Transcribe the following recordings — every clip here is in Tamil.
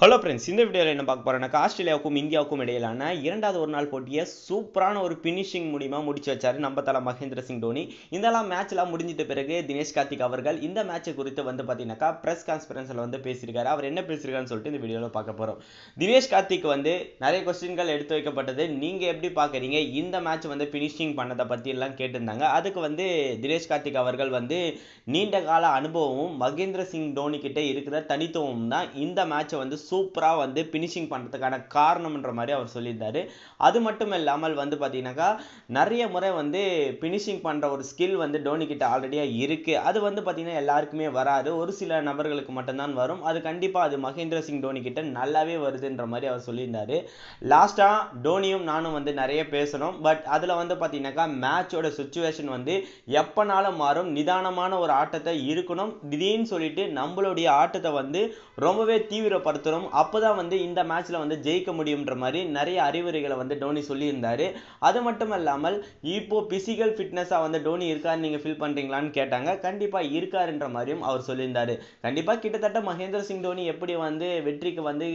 ஹலோ ஃப்ரெண்ட்ஸ் இந்த வீடியோவில் என்ன பார்க்க போறோம்னா ஆஸ்திரேலியாவுக்கும் இந்தியாவுக்கும் இடையிலான இரண்டாவது ஒரு நாள் போட்டியை சூப்பரான ஒரு ஃபினிஷிங் மூலிமா முடிச்சு வச்சார் நம்ம தல மகேந்திர சிங் தோனி. இதெல்லாம் மேட்ச்லாம் முடிஞ்சிட்ட பிறகு தினேஷ் கார்த்திக் அவர்கள் இந்த மேட்சை குறித்து வந்து பார்த்தீங்கன்னாக்கா ப்ரெஸ் கான்ஃபரன்ஸில் வந்து பேசியிருக்காரு. அவர் என்ன பேசியிருக்காருன்னு சொல்லிட்டு இந்த வீடியோவில் பார்க்க போகிறோம் தினேஷ் கார்த்திக் வந்து நிறைய கொஸ்டின்கள் எடுத்து வைக்கப்பட்டது. நீங்கள் எப்படி பார்க்குறீங்க இந்த மேட்ச் வந்து ஃபினிஷிங் பண்ணதை பற்றி எல்லாம் கேட்டிருந்தாங்க. அதுக்கு வந்து தினேஷ் கார்த்திக் அவர்கள் வந்து நீண்ட கால அனுபவமும் மகேந்திர சிங் தோனி கிட்டே இருக்கிற தனித்துவமும் தான் இந்த மேட்சை வந்து சூப்பராக வந்து ஃபினிஷிங் பண்ணுறதுக்கான காரணம்ன்ற மாதிரி அவர் சொல்லியிருந்தார். அது மட்டும் இல்லாமல் வந்து பார்த்தீங்கன்னாக்கா நிறைய முறை வந்து பினிஷிங் பண்ணுற ஒரு ஸ்கில் வந்து டோனிக்கிட்ட ஆல்ரெடியாக இருக்குது அது வந்து பார்த்தீங்கன்னா எல்லாருக்குமே வராது. ஒரு சில நபர்களுக்கு மட்டும்தான் வரும். அது கண்டிப்பாக அது மகேந்திர சிங் டோனி கிட்ட நல்லாவே வருதுன்ற மாதிரி அவர் சொல்லியிருந்தார். லாஸ்ட்டாக டோனியும் நானும் வந்து நிறைய பேசணும். பட் அதில் வந்து பார்த்தீங்கன்னாக்கா மேட்சோட சுச்சுவேஷன் வந்து எப்போனாலும் மாறும்? நிதானமான ஒரு ஆட்டத்தை இருக்கணும். திடீர்னு சொல்லிட்டு நம்மளுடைய ஆட்டத்தை வந்து ரொம்பவே தீவிரப்படுத்தணும் அப்போதான் வந்து இந்த மேட்ச்சில் வந்து ஜெயிக்க முடியுன்ற மாதிரி நிறைய அறிவுரைகளை வந்து டோனி சொல்லியிருந்தார். அது மட்டும் இல்லாமல் இப்போ பிசிக்கல் ஃபிட்னஸாக வந்து டோனி இருக்காருன்னு நீங்கள் ஃபீல் பண்ணுறீங்களான்னு கேட்டாங்க. கண்டிப்பாக இருக்காருன்ற மாதிரியும் அவர் சொல்லியிருந்தார். கண்டிப்பாக கிட்டத்தட்ட மகேந்திர சிங் தோனி எப்படி வந்து வெற்றிக்கு வந்து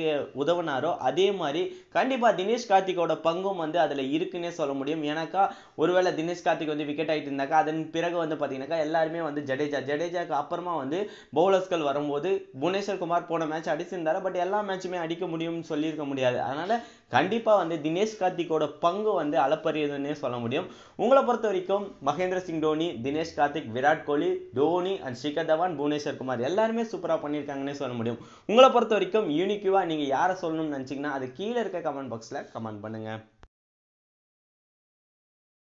உதவுனாரோ அதே மாதிரி கண்டிப்பாக தினேஷ் கார்த்திகோட பங்கும் வந்து அதில் இருக்குன்னே சொல்ல முடியும். ஏன்னாக்கா ஒருவேளை தினேஷ் கார்த்திக் வந்து விக்கெட் ஆகிட்டு இருந்தாக்கா அதன் பிறகு வந்து பார்த்தீங்கன்னாக்கா எல்லாருமே வந்து ஜடேஜா ஜடேஜாக்கு அப்புறமா வந்து பவுலர்ஸ்கள் வரும்போது புவனேஸ்வர் குமார் போன மேட்ச் அடிச்சிருந்தாரு. பட் எல்லா மேட்சுமே அடிக்க முடியும்னு சொல்லியிருக்க முடியாது. அதனால கண்டிப்பாக வந்து தினேஷ் கார்த்திக்கோட பங்கு வந்து அளப்பரியதுன்னே சொல்ல முடியும். உங்களை பொறுத்த வரைக்கும் மகேந்திர சிங் தோனி தினேஷ் கார்த்திக் விராட் கோலி தோனி அண்ட் ஷிகர் தவான் புவனேஸ்வர் குமார் எல்லாருமே சூப்பராக பண்ணியிருக்காங்கன்னே சொல்ல முடியும். உங்களை பொறுத்த வரைக்கும் யூனிக்யூவாக நீங்கள் யாரை சொல்லணும்னு நினச்சிங்கன்னா அது கீழே இருக்க கமெண்ட் பாக்ஸில் கமெண்ட் பண்ணுங்கள்